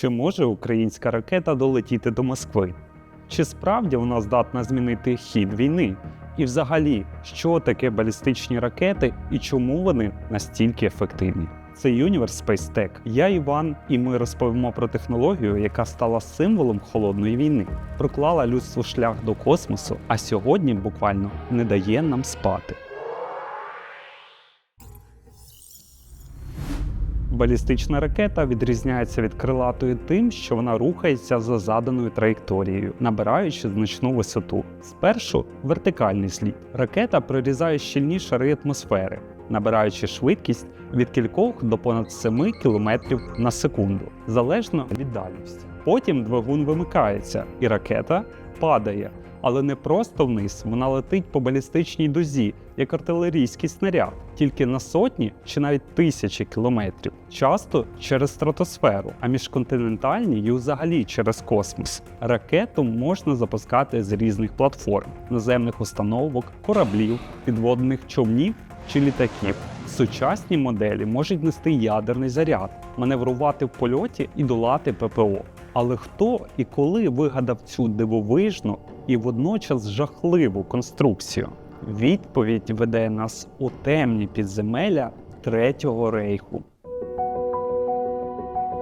Чи може українська ракета долетіти до Москви? Чи справді вона здатна змінити хід війни? І взагалі, що таке балістичні ракети і чому вони настільки ефективні? Це Universe Space Tech. Я Іван, і ми розповімо про технологію, яка стала символом холодної війни, проклала людству шлях до космосу, а сьогодні буквально не дає нам спати. Балістична ракета відрізняється від крилатої тим, що вона рухається за заданою траєкторією, набираючи значну висоту. Спершу вертикальний слід. Ракета прорізає щільні шари атмосфери, набираючи швидкість від кількох до понад 7 км на секунду, залежно від дальності. Потім двигун вимикається, і ракета падає. Але не просто вниз, вона летить по балістичній дозі, як артилерійський снаряд, тільки на сотні чи навіть тисячі кілометрів, часто через стратосферу, а міжконтинентальні і взагалі через космос. Ракету можна запускати з різних платформ: наземних установок, кораблів, підводних човнів чи літаків. Сучасні моделі можуть нести ядерний заряд, маневрувати в польоті і долати ППО. Але хто і коли вигадав цю дивовижну і водночас жахливу конструкцію? Відповідь веде нас у темні підземелля Третього рейху.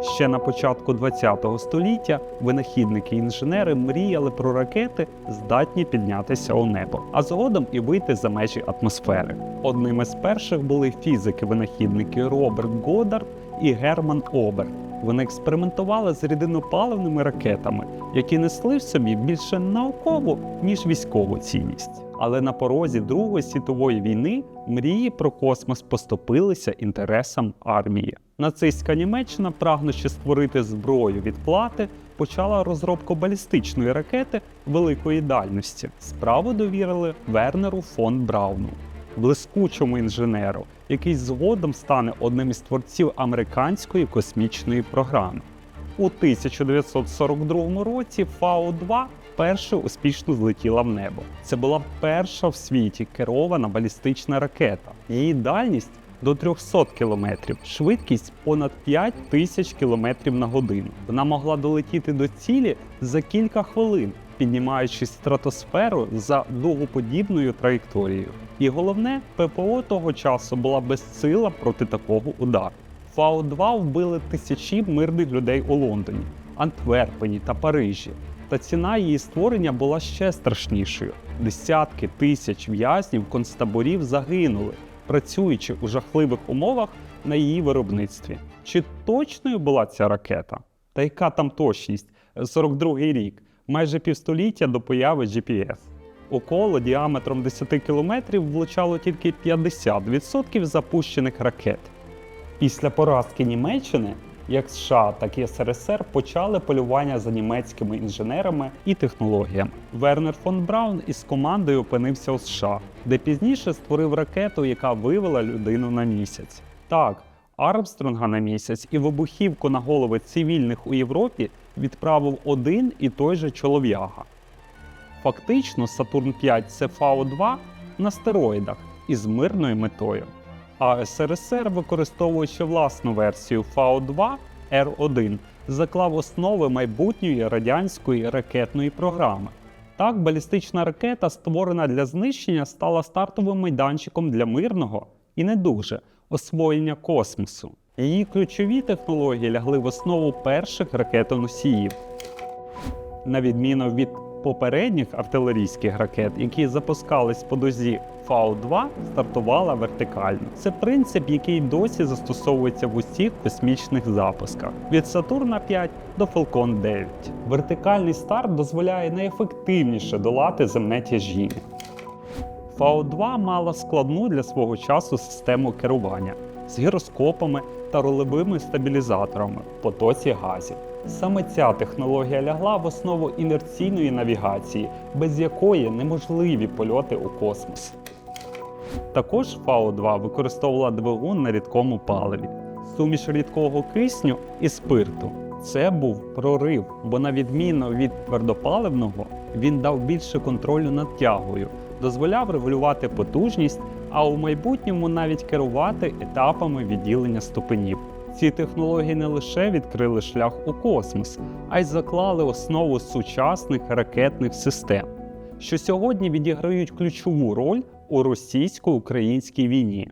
Ще на початку ХХ століття винахідники і інженери мріяли про ракети, здатні піднятися у небо, а згодом і вийти за межі атмосфери. Одним із перших були фізики-винахідники Роберт Годдард і Герман Оберт. Вони експериментували з рідинопаливними ракетами, які несли в собі більше наукову ніж військову цінність. Але на порозі Другої світової війни мрії про космос поступилися інтересам армії. Нацистська Німеччина, прагнучи створити зброю від плати, почала розробку балістичної ракети великої дальності. Справу довірили Вернеру фон Брауну, блискучому інженеру, який згодом стане одним із творців американської космічної програми. У 1942 році Фау-2 вперше успішно злетіла в небо. Це була перша в світі керована балістична ракета. Її дальність до 300 кілометрів, швидкість понад 5 тисяч кілометрів на годину. Вона могла долетіти до цілі за кілька хвилин, піднімаючись стратосферу за дугоподібною траєкторією. І головне, ППО того часу була безсила проти такого удару. Фау-2 вбили тисячі мирних людей у Лондоні, Антверпені та Парижі. Та ціна її створення була ще страшнішою. Десятки тисяч в'язнів концтаборів загинули, працюючи у жахливих умовах на її виробництві. Чи точною була ця ракета? Та яка там точність? 42-й рік, майже півстоліття до появи GPS. У коло діаметром 10 кілометрів влучало тільки 50% запущених ракет. Після поразки Німеччини як США, так і СРСР почали полювання за німецькими інженерами і технологіями. Вернер фон Браун із командою опинився у США, де пізніше створив ракету, яка вивела людину на місяць. Так, Армстронга на місяць і вибухівку на голови цивільних у Європі відправив один і той же чолов'яга. Фактично, Сатурн 5 це Фау-2 на стероїдах із мирною метою. А СРСР, використовуючи власну версію Фау-2 Р1, заклав основи майбутньої радянської ракетної програми. Так, балістична ракета, створена для знищення, стала стартовим майданчиком для мирного і не дуже освоєння космосу. Її ключові технології лягли в основу перших ракетоносіїв. На відміну від попередніх артилерійських ракет, які запускались по дозі Фау-2, стартувала вертикально. Це принцип, який досі застосовується в усіх космічних запусках від Сатурна 5 до Falcon 9. Вертикальний старт дозволяє найефективніше долати земне тяжіння. Фау-2 мала складну для свого часу систему керування з гіроскопами та ролевими стабілізаторами в потоці газів. Саме ця технологія лягла в основу інерційної навігації, без якої неможливі польоти у космос. Також Фау-2 використовувала двигун на рідкому паливі, суміш рідкого кисню і спирту. Це був прорив, бо на відміну від твердопаливного, він дав більше контролю над тягою, дозволяв регулювати потужність, а у майбутньому навіть керувати етапами відділення ступенів. Ці технології не лише відкрили шлях у космос, а й заклали основу сучасних ракетних систем, що сьогодні відіграють ключову роль у російсько-українській війні.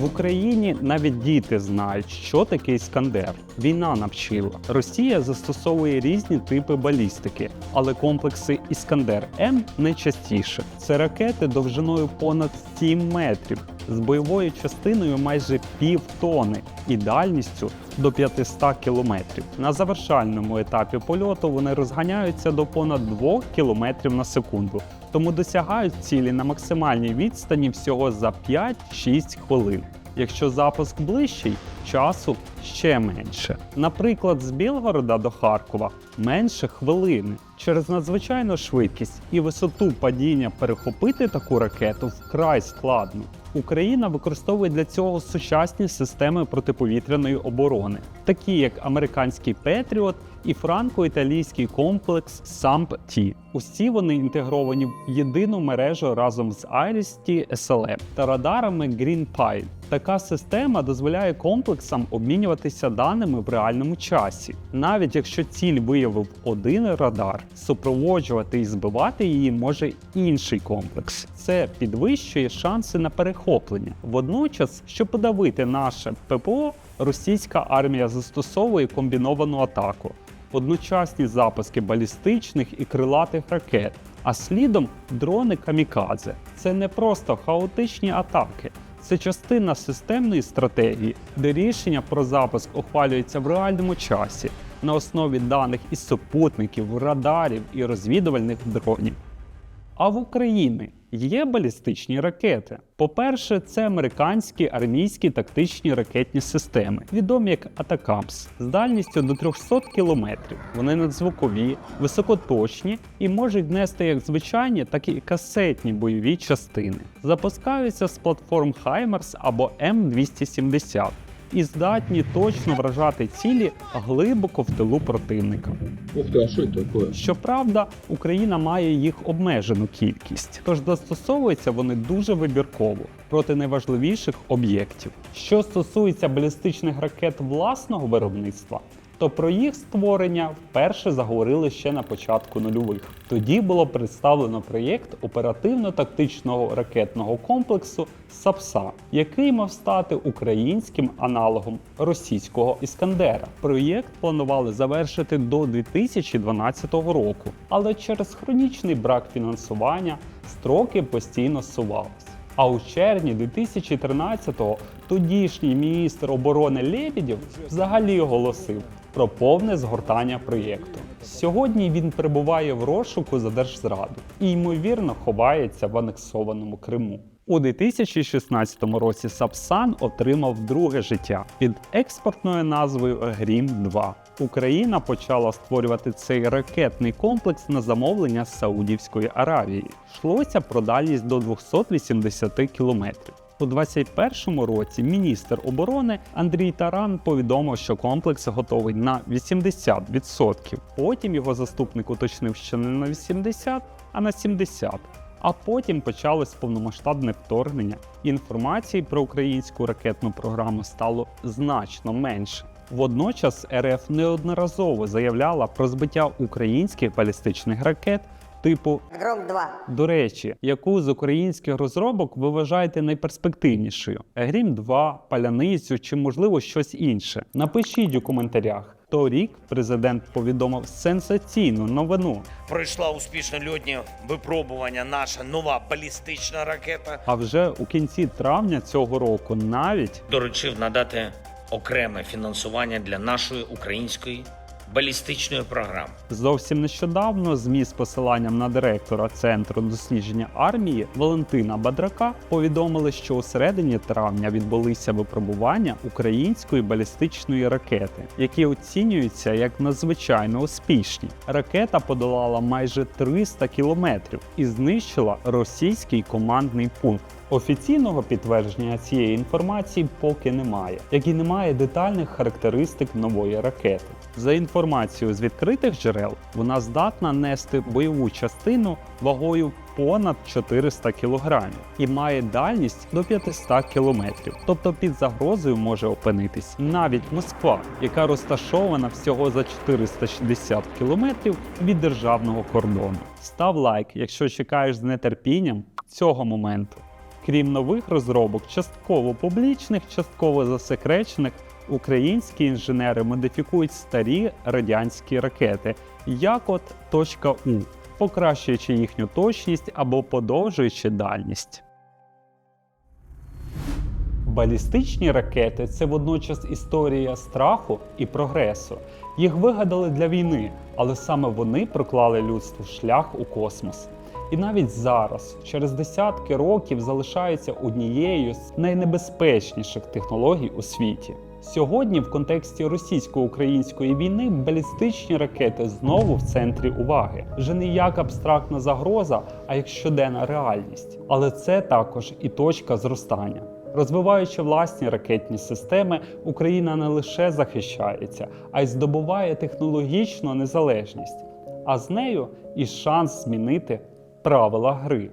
В Україні навіть діти знають, що таке іскандер. Війна навчила. Росія застосовує різні типи балістики, але комплекси Іскандер М найчастіше. Це ракети довжиною понад 7 метрів з бойовою частиною майже пів тони і дальністю до 500 кілометрів. На завершальному етапі польоту вони розганяються до понад 2 кілометрів на секунду, тому досягають цілі на максимальній відстані всього за 5-6 хвилин. Якщо запуск ближчий, часу ще менше. Наприклад, з Білгорода до Харкова менше хвилини. Через надзвичайну швидкість і висоту падіння перехопити таку ракету вкрай складно. Україна використовує для цього сучасні системи протиповітряної оборони, такі як американський Петріот і франко-італійський комплекс SAMP-T. Усі вони інтегровані в єдину мережу разом з IRIS-T SLM та радарами GreenPine. Така система дозволяє комплексам обмінюватися даними в реальному часі. Навіть якщо ціль виявив один радар, супроводжувати і збивати її може інший комплекс. Це підвищує шанси на перехоплення. Водночас, щоб подавити наше ППО, російська армія застосовує комбіновану атаку, одночасні запуски балістичних і крилатих ракет. А слідом дрони камікадзе. Це не просто хаотичні атаки, це частина системної стратегії, де рішення про запуск ухвалюється в реальному часі на основі даних із супутників, радарів і розвідувальних дронів. А в Україні є балістичні ракети. По-перше, це американські армійські тактичні ракетні системи, відомі як Атакамс, з дальністю до 300 км. Вони надзвукові, високоточні і можуть нести як звичайні, так і касетні бойові частини. Запускаються з платформ HIMARS або М270 і здатні точно вражати цілі глибоко в тилу противника. Ух ти, а що это такое? Щоправда, Україна має їх обмежену кількість, тож застосовуються вони дуже вибірково проти найважливіших об'єктів. Що стосується балістичних ракет власного виробництва, то про їх створення вперше заговорили ще на початку нульових. Тоді було представлено проєкт оперативно-тактичного ракетного комплексу САПСА, який мав стати українським аналогом російського Іскандера. Проєкт планували завершити до 2012 року, але через хронічний брак фінансування строки постійно сувалися. А у червні 2013-го тодішній міністр оборони Лебедєв взагалі оголосив про повне згортання проєкту. Сьогодні він перебуває в розшуку за держзраду і ймовірно ховається в анексованому Криму. У 2016 році Сапсан отримав друге життя під експортною назвою Грім 2 Україна почала створювати цей ракетний комплекс на замовлення Саудівської Аравії. Йшлося про дальність до 280 кілометрів. У 2021 році міністр оборони Андрій Таран повідомив, що комплекс готовий на 80%. Потім його заступник уточнив, що не на 80%, а на 70%. А потім почалось повномасштабне вторгнення. Інформації про українську ракетну програму стало значно менше. Водночас РФ неодноразово заявляла про збиття українських балістичних ракет типу Гром 2. до речі, яку з українських розробок ви вважаєте найперспективнішою? Грім 2, паляницю чи можливо щось інше? Напишіть у коментарях. Торік президент повідомив сенсаційну новину. Пройшла успішно льотні випробування наша нова балістична ракета. А вже у кінці травня цього року навіть Доручив надати окреме фінансування для нашої української балістичної програми. Зовсім нещодавно ЗМІ з посиланням на директора Центру дослідження армії Валентина Бадрака повідомили, що у середині травня відбулися випробування української балістичної ракети, які оцінюються як надзвичайно успішні. Ракета подолала майже 300 кілометрів і знищила російський командний пункт. Офіційного підтвердження цієї інформації поки немає, як і немає детальних характеристик нової ракети. За інформацією з відкритих джерел, вона здатна нести бойову частину вагою понад 400 кг і має дальність до 500 км. Тобто під загрозою може опинитись навіть Москва, яка розташована всього за 460 км від державного кордону. Став лайк, якщо чекаєш з нетерпінням цього моменту. Крім нових розробок, частково публічних, частково засекречених, українські інженери модифікують старі радянські ракети, як от «У», покращуючи їхню точність або подовжуючи дальність. Балістичні ракети це водночас історія страху і прогресу. Їх вигадали для війни, але саме вони проклали людству шлях у космос. І навіть зараз, через десятки років, залишаються однією з найнебезпечніших технологій у світі. Сьогодні, в контексті російсько-української війни, балістичні ракети знову в центрі уваги. Вже не як абстрактна загроза, а як щоденна реальність. Але це також і точка зростання. Розвиваючи власні ракетні системи, Україна не лише захищається, а й здобуває технологічну незалежність, а з нею і шанс змінити правила гри.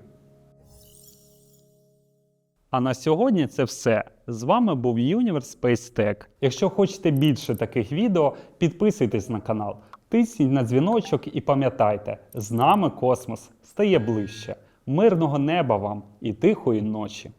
А на сьогодні це все. З вами був Universe Space Tech. Якщо хочете більше таких відео, підписуйтесь на канал, тисніть на дзвіночок і пам'ятайте, з нами космос стає ближче. Мирного неба вам і тихої ночі!